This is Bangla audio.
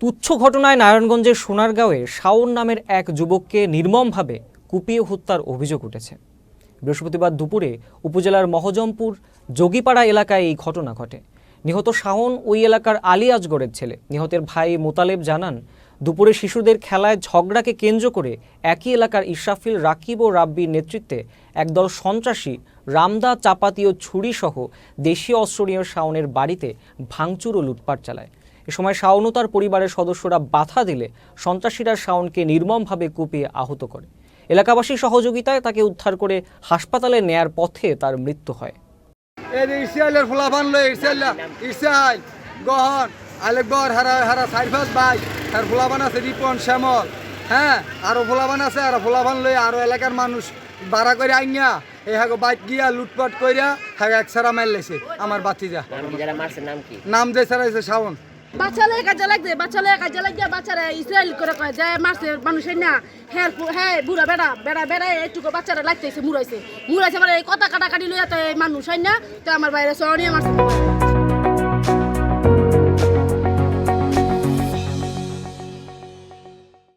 তুচ্ছ ঘটনায় নারায়ণগঞ্জের সোনারগাঁওয়ে শাওন নামের এক যুবককে নির্মমভাবে কুপিয়ে হত্যার অভিযোগ উঠেছে। বৃহস্পতিবার দুপুরে উপজেলার মহজমপুর যোগীপাড়া এলাকায় এই ঘটনা ঘটে। নিহত শাওন ওই এলাকার আলী আজগরের ছেলে। নিহতের ভাই মোতালেব জানান, দুপুরে শিশুদের খেলায় ঝগড়াকে কেন্দ্র করে একই এলাকার ইশরাফিল রাকিব ও রাব্বির নেতৃত্বে একদল সন্ত্রাসী রামদা চাপাতি ও ছুরিসহ দেশীয় অস্ত্র নিয়ে শাওনের বাড়িতে ভাঙচুর ও লুটপাট চালায়। এ সময় শাওন ও তার পরিবারের সদস্যরা বাধা দিলে সন্ত্রাসীরা শাওনকে নির্মমভাবে কুপিয়ে আহত করে। এলাকাবাসীর সহযোগিতায় তাকে উদ্ধার করে হাসপাতালে নেয়ার পথে তার মৃত্যু হয়। গহন আলেকবর হারা হারা সাইফাস ভাই আর ফলাফান আছে রিপন শ্যামল হ্যাঁ আরও ফলাফান আছে আর লই আরও এলাকার মানুষ ভাড়া করে আইনা এই হাগো বাইক গিয়া লুটপাট কইরা হাগা এক সারা মাইল লেছে আমার বাতিজা। নাম কি? যারা মারছে নাম কি? নাম যে শাওন। বাচ্চালে কাজে লাগছে বাচ্চালে কাজে লাগছে বাচ্চারা ইসরায়েল করে কয় যে মারছে মানুষের না হ্যাঁ হ্যাঁ বুড়া বেড়া বেড়া বেড়া এইটুকু বাচ্চারা লাগতেছে, মুড়াইছে। মুড়াইছে মানে এই কথা কাটাকাটি লইয়া তো মানুষ হয় না, তো আমার বাইরে সহনীয় মারছে